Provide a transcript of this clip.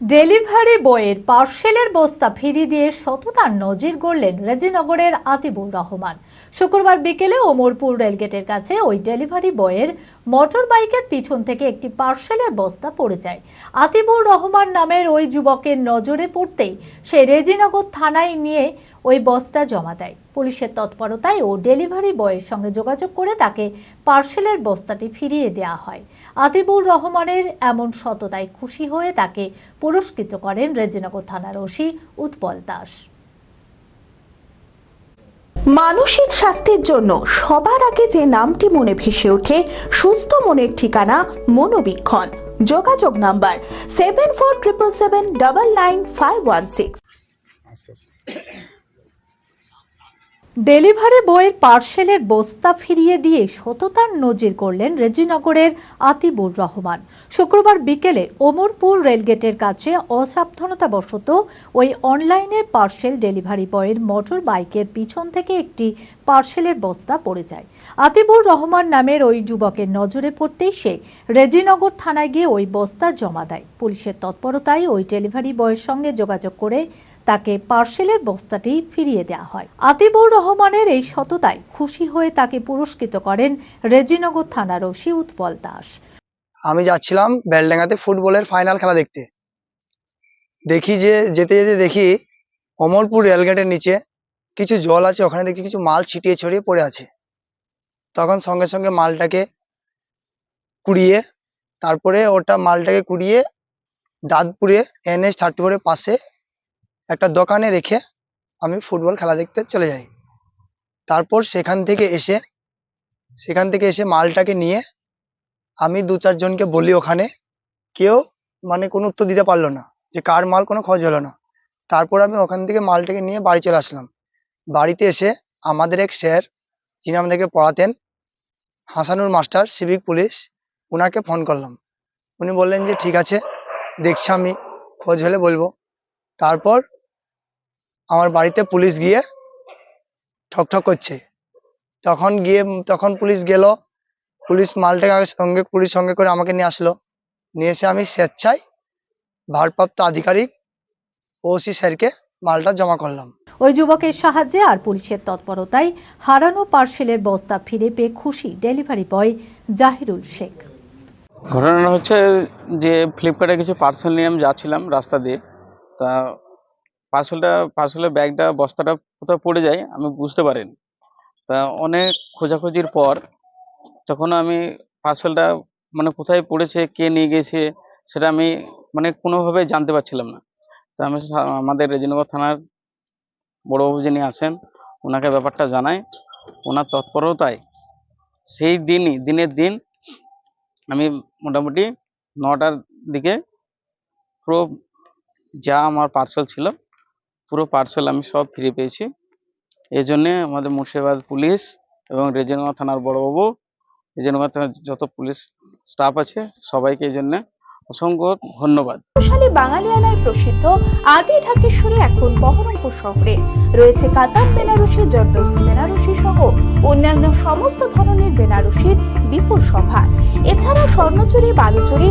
Delivery বয়ের পার্সেলের বস্তা ফিরি দিয়ে সততার নজির গড়লেন রেজিনগরের আতিবুর রহমান। শুক্রবার বিকেলে ওমরপুর রেলগেটের কাছে ওই ডেলিভারি বয়ের মোটর বাইকের পিছন থেকে একটি পার্সেলের বস্তা পড়ে যায়। আতিবুর রহমান নামের ওই যুবকের নজরে পড়তেই সে রেজিনগর থানায় নিয়ে ওই বস্তা জমা দেয়। পুলিশের তৎপরতায় ও ডেলিভারি বয়ের সঙ্গে যোগাযোগ করে তাকে পার্সেলের বস্তাটি ফিরিয়ে দেওয়া হয়। আতিবুর রহমানের এমন সততায় খুশি হয়ে তাকে পুরস্কৃত করেন রেজিনগর থানার ওসি উৎপল দাস। মানসিক স্বাস্থ্যের জন্য সবার আগে যে নামটি মনে ভেসে ওঠে সুস্থ মনের ঠিকানা মনোবীক্ষণ। যোগাযোগ number seven four triple seven double nine five one six delivery বয়ের পার্সেলের বস্তা ফিরিয়ে দিয়ে সততার নজির করলেন রেজিনগরের আতিবুর রহমান। শুক্রবার বিকেলে ওমরপুর রেলগেটের কাছে অসাবধানতাবশত ওই অনলাইনের পার্সেল ডেলিভারি বয়ের মোটর বাইকের পিছন থেকে একটি পার্সেলের বস্তা পড়ে যায়। আতিবুর রহমান নামের ওই যুবকের নজরে পড়তেই সে রেজিনগর থানায় গিয়ে ওই বস্তা জমা দেয়। পুলিশের তৎপরতায় ওই ডেলিভারি বয়ের সঙ্গে যোগাযোগ করে তাকে পার্সেলের বস্তাটি ফিরিয়ে দেওয়া হয়। আতিবুর রহমানের এই সততায় খুশি হয়ে তাকে পুরস্কৃত করেন রেজিনগর থানার ওসি উৎপল দাস। আমি যাচ্ছিলাম বেলডাঙ্গাতে ফুটবলের ফাইনাল খেলা দেখতে। দেখি যে, যেতে যেতে দেখি অমরপুর রেলগেটের নিচে কিছু জল আছে, ওখানে দেখছি কিছু মাল ছিটিয়ে ছড়িয়ে পড়ে আছে। তখন সঙ্গে সঙ্গে মালটাকে কুড়িয়ে, তারপরে ওটা মালটাকে কুড়িয়ে দাঁতপুরে, এনএস থার্টি ফোরের পাশে একটা দোকানে রেখে আমি ফুটবল খেলা দেখতে চলে যাই। তারপর সেখান থেকে এসে, সেখান থেকে এসে মালটাকে নিয়ে আমি দু চারজনকে বলি ওখানে, কেউ মানে কোনো উত্তর দিতে পারল না যে কার মাল কোনো খোঁজ হলো না। তারপর আমি ওখান থেকে মালটাকে নিয়ে বাড়ি চলে আসলাম। বাড়িতে এসে আমাদের এক স্যার, যিনি আমাদেরকে পড়াতেন, হাসানুর মাস্টার, সিভিক পুলিশ ওনাকে ফোন করলাম। উনি বললেন যে, ঠিক আছে, দেখছি আমি, খোঁজ হলে বলব। তারপর আমার বাড়িতে পুলিশ গিয়ে ঠকঠক করছে। তখন গিয়ে তখন পুলিশ গেল পুলিশ মালটাকে সঙ্গে পুলিশ সঙ্গে করে আমাকে নিয়ে আসলো। নিয়ে এসে আমি স্বেচ্ছায় ভারপ্রাপ্ত আধিকারিক ওসি স্যারকে মালটা জমা করলাম। ওই যুবকের সাহায্যে আর পুলিশের তৎপরতায় হারানো পার্সেলের বস্তা ফিরে পেয়ে খুশি ডেলিভারি বয় জাহিরুল শেখ। ঘটনাটা হচ্ছে যে ফ্লিপকার্টে কিছু পার্সেল নিয়ে আমি যাচ্ছিলাম রাস্তা দিয়ে। তা পার্সেলটা পার্সেলের ব্যাগটা বস্তাটা কোথাও পড়ে যায়, আমি বুঝতে পারিনি। তা অনেক খোঁজাখুঁজির পর যখন আমি পার্সেলটা মানে কোথায় পড়েছে, কে নিয়ে গেছে, সেটা আমি মানে কোনোভাবে জানতে পারছিলাম না। তা আমি আমাদের রেজিনগর থানার বড়বাবু যিনি আছেন ওনাকে ব্যাপারটা জানাই। ওনার তৎপরতায় সেই দিনই, দিনের দিন আমি মোটামুটি নটার দিকে পুরো যা আমার পার্সেল ছিল পুরো পার্সেল আমি সব ফিরে পেয়েছি। এই জন্যে আমাদের মুর্শিদাবাদ পুলিশ এবং রেজিনগর থানার বড়বাবু রেজিনগর থানার যত পুলিশ স্টাফ আছে, সবাইকে এই জন্যে অসংখ্য ধন্যবাদ। প্রসিদ্ধ এখন রয়েছে কাতার বেনারসি সহ অন্যান্য সমস্ত ধরনের বেনারসির বিপুল সভা। এছাড়া স্বর্ণচুরি, বালুচুরি